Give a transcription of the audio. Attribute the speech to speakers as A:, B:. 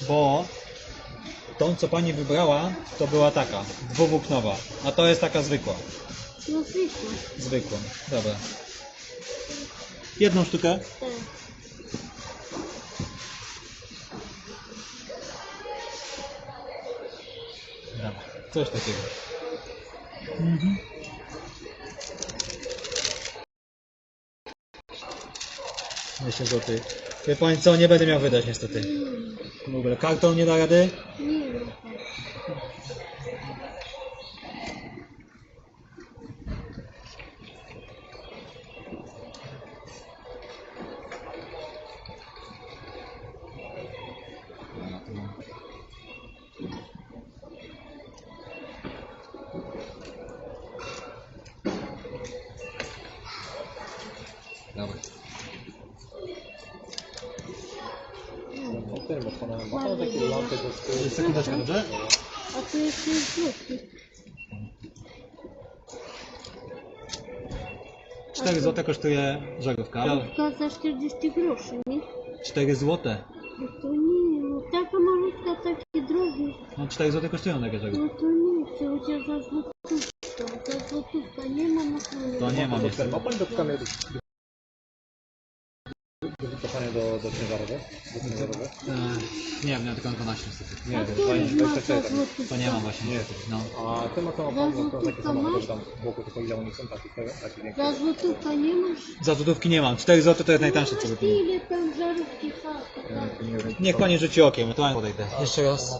A: bo tą, co pani wybrała, to była taka, dwuwłóknowa, a to jest taka zwykła.
B: No zwykła.
A: Zwykła, dobra. Jedną sztukę?
B: Tak.
A: Dobra, coś takiego. Mhm. 200 zł. Wie pani co, nie będę miał wydać niestety. W ogóle kartą nie da rady?
B: Nie ma tak.
C: Tym, bo pana ma pan takie lampy do skóry.
A: Sekundeczkę, dobrze?
B: A tu jest jest złoty.
A: 4 zł kosztuje żarówka.
B: To za 40 groszy, nie?
A: 4 zł.
B: No to nie, no taka malutka, takie drogie.
A: No 4 zł kosztują takie żarówki.
B: No to nie chociaż za złotówkę. Za złotówkę nie ma na.
A: To nie mam
C: Ma
A: niestety.
C: pan do kamery do do wycofania do, do ciężarowych? Do ciężarowych?
A: Eee, nie, miałem tylko 12 niestety.
C: Nie
B: A
C: wiem,
B: tu
C: fajnie,
B: jest ma
C: 24
B: za
C: tak.
B: złotówkę.
A: To nie mam właśnie
C: Nie.
A: No.
C: A ty ma ma pan no, to takie samochody, że tam w boku tylko ile oni są, takie, takie większe?
B: Za złotówkę nie masz?
A: Za złotówki nie mam. 4 zł to jest najtańsze co wypiję.
B: ile tam żarówki fakt, tak?
C: Nie wiem,
A: Niech pani rzuci okiem, to ja podejdę. Jeszcze raz.